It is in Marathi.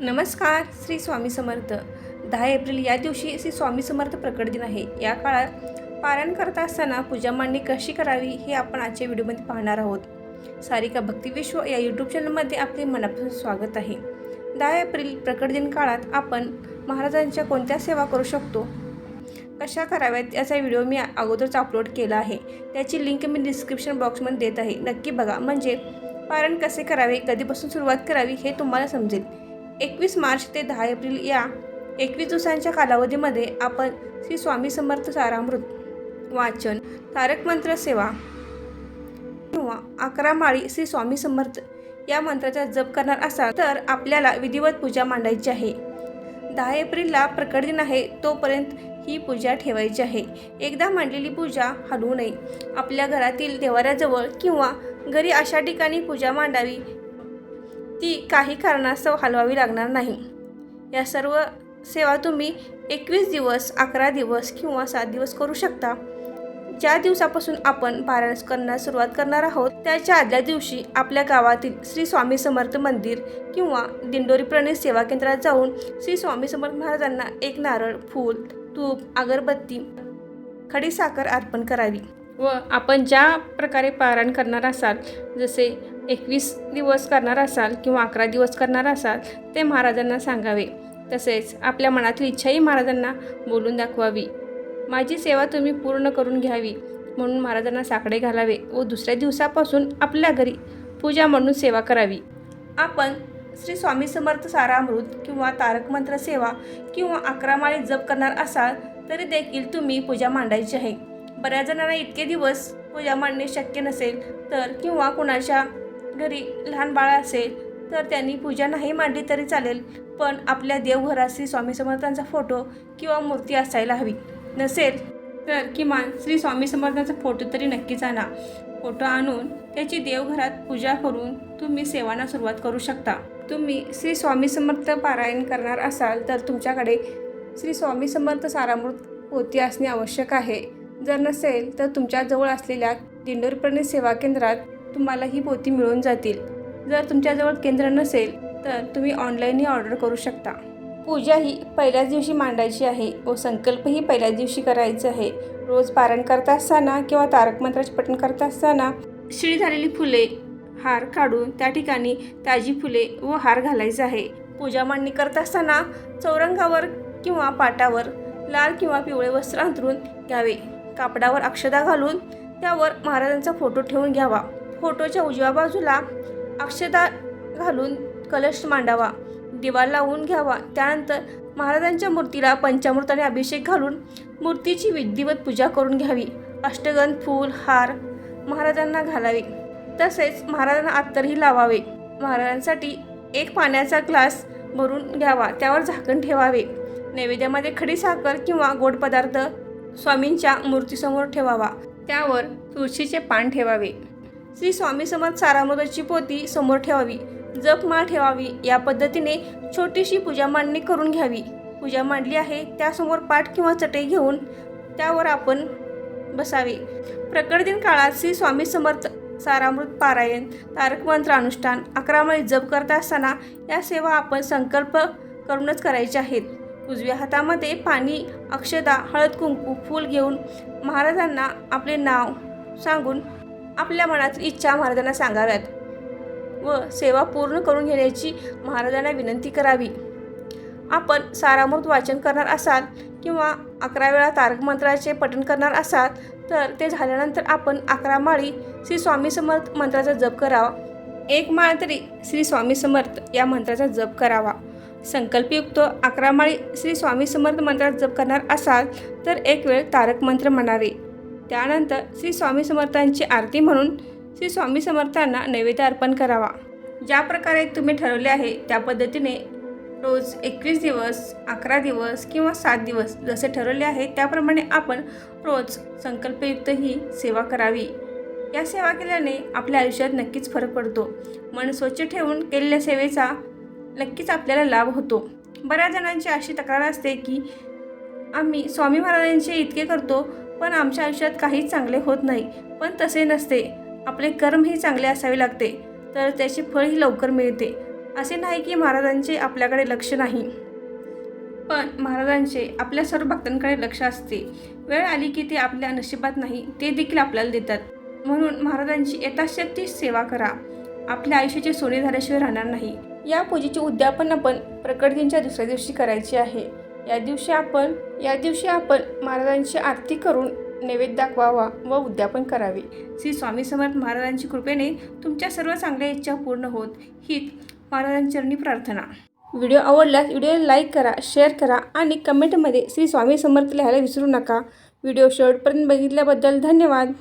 नमस्कार श्री स्वामी समर्थ. दहा एप्रिल या दिवशी श्री स्वामी समर्थ प्रकट दिन आहे. या काळात पारायण करत असताना पूजा मांडणी कशी करावी हे आपण आजच्या व्हिडिओमध्ये पाहणार आहोत. सारिका भक्तिविश्व या यूट्यूब चॅनलमध्ये आपले मनापासून स्वागत आहे. दहा एप्रिल प्रकट दिन काळात आपण महाराजांच्या कोणत्या सेवा करू शकतो? कशा कराव्यात याचा व्हिडिओ मी अगोदरच अपलोड केला आहे. त्याची लिंक मी डिस्क्रिप्शन बॉक्समध्ये देत आहे. नक्की बघा. म्हणजे पारायण कसे करावे कधीपासून सुरुवात करावी हे तुम्हाला समजेल. एकवीस मार्च ते दहा एप्रिल या एकवीस दिवसांच्या कालावधीमध्ये आपण श्री स्वामी समर्थ सारामृत वाचन तारक मंत्र सेवा किंवा अकरा माळी श्री स्वामी समर्थ या मंत्राचा जप करणार असाल तर आपल्याला विधिवत पूजा मांडायची आहे. दहा एप्रिलला प्रकट दिन आहे तोपर्यंत ही पूजा ठेवायची आहे. एकदा मांडलेली पूजा हलवू नये. आपल्या घरातील देवाऱ्याजवळ किंवा घरी अशा ठिकाणी पूजा मांडावी ती काही कारणास्तव हलवावी लागणार नाही. या सर्व सेवा तुम्ही एकवीस दिवस अकरा दिवस किंवा सात दिवस करू शकता. ज्या दिवसापासून आपण पारायण करण्यास सुरुवात करणार आहोत त्याच्या आदल्या दिवशी आपल्या गावातील श्री स्वामी समर्थ मंदिर किंवा दिंडोरी प्रणित सेवा केंद्रात जाऊन श्री स्वामी समर्थ महाराजांना एक नारळ फूल तूप अगरबत्ती खडीसाखर अर्पण करावी. व आपण ज्या प्रकारे पारायण करणार असाल जसे एकवीस दिवस करणार असाल किंवा अकरा दिवस करणार असाल ते महाराजांना सांगावे. तसेच आपल्या मनातील इच्छाही महाराजांना बोलून दाखवावी. माझी सेवा तुम्ही पूर्ण करून घ्यावी म्हणून महाराजांना साकडे घालावे व दुसऱ्या दिवसापासून आपल्या घरी पूजा म्हणून सेवा करावी. आपण श्री स्वामी समर्थ सारामृत किंवा तारक मंत्र सेवा किंवा अकरा माळी जप करणार असाल तरी देखील तुम्ही पूजा मांडायची आहे. बऱ्याच जणांना इतके दिवस पूजा मांडणे शक्य नसेल तर किंवा कुणाच्या घरी लहान बाळ असेल तर त्यांनी पूजा नाही मांडली तरी चालेल. पण आपल्या देवघरात श्री स्वामी समर्थांचा फोटो किंवा मूर्ती असायला हवी. नसेल तर किमान श्री स्वामी समर्थांचा फोटो तरी नक्कीच आणा. फोटो आणून त्याची देवघरात पूजा करून तुम्ही सेवांना सुरुवात करू शकता. तुम्ही श्री स्वामी समर्थ पारायण करणार असाल तर तुमच्याकडे श्री स्वामी समर्थ सारामृत पोती असणे आवश्यक आहे. जर नसेल तर तुमच्याजवळ असलेल्या दिंडोरीप्रणित सेवा केंद्रात तुम्हाला ही पोती मिळून जातील. जर तुमच्याजवळ केंद्र नसेल तर तुम्ही ऑनलाईनही ऑर्डर करू शकता. पूजा ही पहिल्याच दिवशी मांडायची आहे. व संकल्पही पहिल्याच दिवशी करायचं आहे. रोज पारण करत असताना किंवा तारक मंत्राचे पठण करत असताना शिळी झालेली फुले हार काढून त्या ठिकाणी ताजी फुले व हार घालायचा आहे. पूजा मांडणी करत असताना चौरंगावर किंवा पाटावर लाल किंवा पिवळे वस्त्र अंतरून घ्यावे. कापडावर अक्षदा घालून त्यावर महाराजांचा फोटो ठेवून घ्यावा. फोटोच्या उजव्या बाजूला अक्षदा घालून कलश मांडावा. दिवा लावून घ्यावा. त्यानंतर महाराजांच्या मूर्तीला पंचामृताने अभिषेक घालून मूर्तीची विधिवत पूजा करून घ्यावी. अष्टगंध फूल हार महाराजांना घालावे. तसेच महाराजांना अत्तरही लावावे. महाराजांसाठी एक पाण्याचा ग्लास भरून घ्यावा. त्यावर झाकण ठेवावे. नैवेद्यामध्ये खडी साखर किंवा गोड पदार्थ स्वामींच्या मूर्तीसमोर ठेवावा. त्यावर तुळशीचे पान ठेवावे. श्री स्वामी समर्थ सारामृताची पोती समोर ठेवावी. जपमाळ ठेवावी. या पद्धतीने छोटीशी पूजा मांडणी करून घ्यावी. पूजा मांडली आहे त्यासमोर पाठ किंवा चटई घेऊन त्यावर आपण बसावे. प्रकटदिन काळात श्री स्वामी समर्थ सारामृत पारायण तारकमंत्र अनुष्ठान अकरामाळी जप करत असताना या सेवा आपण संकल्प करूनच करायच्या आहेत. उजव्या हातामध्ये पाणी अक्षदा हळद कुंकू फूल घेऊन महाराजांना आपले नाव सांगून आपल्या मनातील इच्छा महाराजांना सांगाव्यात व सेवा पूर्ण करून घेण्याची महाराजांना विनंती करावी. आपण सारामृत वाचन करणार असाल किंवा अकरा वेळा तारक मंत्राचे पठण करणार असाल तर ते झाल्यानंतर आपण अकरा माळी श्री स्वामी समर्थ मंत्राचा जप करावा. एक माळ तरी श्री स्वामी समर्थ या मंत्राचा जप करावा. संकल्पयुक्त अकरामाळी श्री स्वामी समर्थ मंत्रात जप करणार असाल तर एक वेळ तारक मंत्र म्हणावे. त्यानंतर श्री स्वामी समर्थांची आरती म्हणून श्री स्वामी समर्थांना नैवेद्य अर्पण करावा. ज्या प्रकारे तुम्ही ठरवले आहे त्या पद्धतीने रोज एकवीस दिवस अकरा दिवस किंवा सात दिवस जसे ठरवले आहे त्याप्रमाणे आपण रोज संकल्पयुक्त ही सेवा करावी. या सेवा केल्याने आपल्या आयुष्यात नक्कीच फरक पडतो. मन स्वच्छ ठेवून केलेल्या सेवेचा नक्कीच आपल्याला लाभ होतो. बऱ्याच जणांची अशी तक्रार असते की आम्ही स्वामी महाराजांचे इतके करतो पण आमच्या आयुष्यात काहीच चांगले होत नाही. पण तसे नसते. आपले कर्मही चांगले असावे लागते. तर त्याचे फळही लवकर मिळते. असे नाही की महाराजांचे आपल्याकडे लक्ष नाही. पण महाराजांचे आपल्या सर्व भक्तांकडे लक्ष असते. वेळ आली की ते आपल्या नशिबात नाही ते देखील आपल्याला देतात. म्हणून महाराजांची यथाशक्ती सेवा करा. आपल्या आयुष्याचे सोने झाल्याशिवाय राहणार नाही. या पूजेचे उद्यापन आपण प्रकटदिनच्या दुसऱ्या दिवशी करायचे आहे. या दिवशी आपण या दिवशी आपण महाराजांची आरती करून नैवेद्य दाखवावा व उद्यापन करावे. श्री स्वामी समर्थ महाराजांची कृपेने तुमच्या सर्व चांगल्या इच्छा पूर्ण होत. हीच महाराजांचरणी प्रार्थना. व्हिडिओ आवडल्यास व्हिडिओ लाईक करा शेअर करा आणि कमेंटमध्ये श्री स्वामी समर्थ लिहायला विसरू नका. व्हिडिओ शेवटपर्यंत बघितल्याबद्दल धन्यवाद.